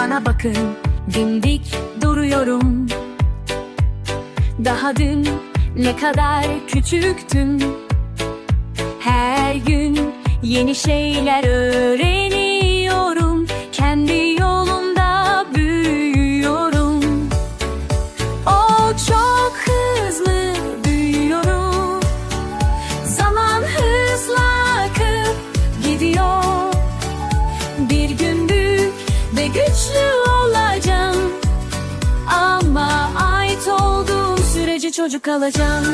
Bana bakın. Dimdik duruyorum. Daha dün ne kadar küçüktüm. Her gün yeni şeyler öğreniyorum ve güçlü olacağım. Ama ait olduğum sürece çocuk kalacağım.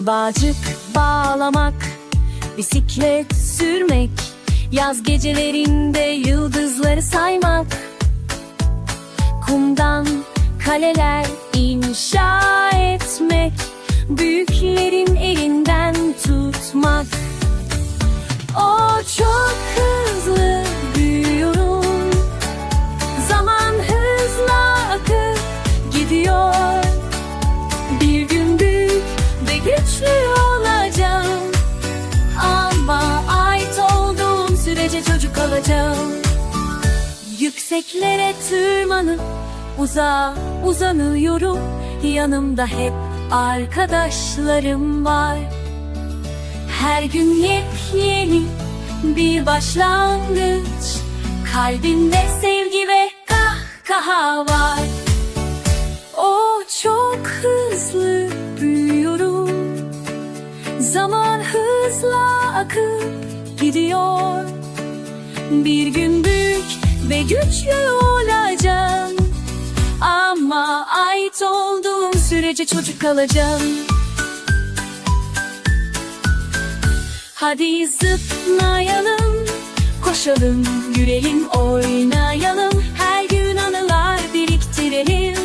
Bağcık bağlamak, bisiklet sürmek, yaz gecelerinde yıldızları saymak, kumdan kaleler büyüklerin elinden tutmak. O çok hızlı büyüyorum, zaman hızla akıp gidiyor. Bir gün büyük ve güçlü olacağım Ama ait olduğum sürece çocuk olacağım Yükseklere tırmanıp uzağa uzanıyorum Yanımda hep arkadaşlarım var. Her gün yepyeni bir başlangıç. Kalbimde sevgi ve kahkaha var. O çok hızlı büyüyorum. Zaman hızla akıp gidiyor. Bir gün büyük ve güçlü olacağım sürece çocuk kalacağım. Hadi zıplayalım, koşalım, gülelim, oynayalım. Her gün anılar biriktirelim.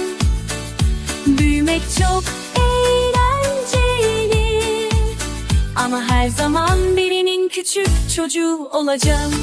Büyümek çok eğlenceli. Ama her zaman birinin küçük çocuğu olacağım